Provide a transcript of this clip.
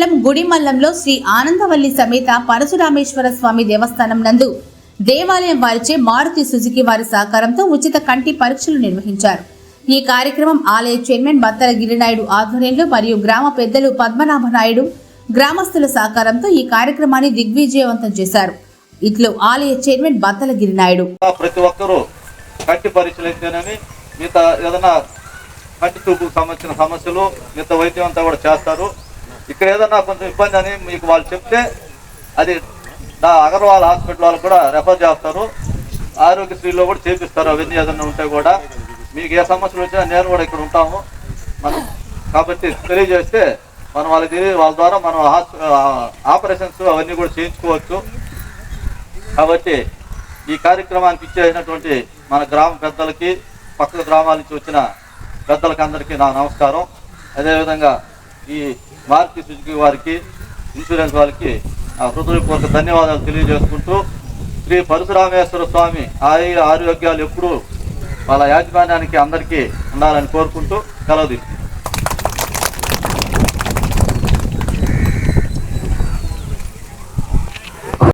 మండలం గుడిమల్లంలో శ్రీ ఆనందవల్లి సమేత పరశురామేశ్వర స్వామి దేవస్థానం నందు దేవాలయం వారిచే మారుతి సుజుకి వారి సహకారంతో ఉచిత కంటి పరీక్షలు నిర్వహించారు. ఈ కార్యక్రమం ఆలయ చైర్మన్ బత్తల గిరినాయుడు ఆధ్వర్యంలో మరియు గ్రామ పెద్దలు పద్మనాభ నాయుడు గ్రామస్తుల సహకారంతో ఈ కార్యక్రమాన్ని దిగ్విజయవంతం చేశారు. ఇట్లు ఆలయ చైర్మన్ బత్తల గిరినాయుడు. ప్రతి ఒక్కరూ కంటి పరీక్షలు అయితేనని మిగతా ఏదైనా కంటి చూపుకు సంబంధించిన సమస్యలు మిగతా వైద్యం అంతా కూడా చేస్తారు. ఇక్కడ ఏదైనా కొంచెం ఇబ్బంది అని మీకు వాళ్ళు చెప్తే అది నా అగర్వాల్ హాస్పిటల్ వాళ్ళు కూడా రెఫర్ చేస్తారు. ఆరోగ్యశ్రీలో కూడా చేపిస్తారు అవన్నీ ఏదైనా ఉంటే కూడా. మీకు ఏ సమస్యలు వచ్చినా నేను కూడా ఇక్కడ ఉంటాము. మనం కాబట్టి తెలియజేస్తే మనం వాళ్ళకి తెలియ వాళ్ళ ద్వారా మనం ఆపరేషన్స్ అవన్నీ కూడా చేయించుకోవచ్చు. కాబట్టి ఈ కార్యక్రమానికి ఇచ్చేసినటువంటి మన గ్రామ పెద్దలకి పక్క గ్రామాల నుంచి వచ్చిన పెద్దలకి అందరికీ నా నమస్కారం. అదేవిధంగా ఈ మారుతి సుజుకి వారికి ఇన్సూరెన్స్ వారికి హృదయపూర్వక ధన్యవాదాలు తెలియజేసుకుంటూ శ్రీ పరశురామేశ్వర స్వామి ఆయుర ఆరోగ్యాలు ఎప్పుడూ వాళ్ళ యాజమాన్యానికి అందరికీ ఉండాలని కోరుకుంటూ సెలవు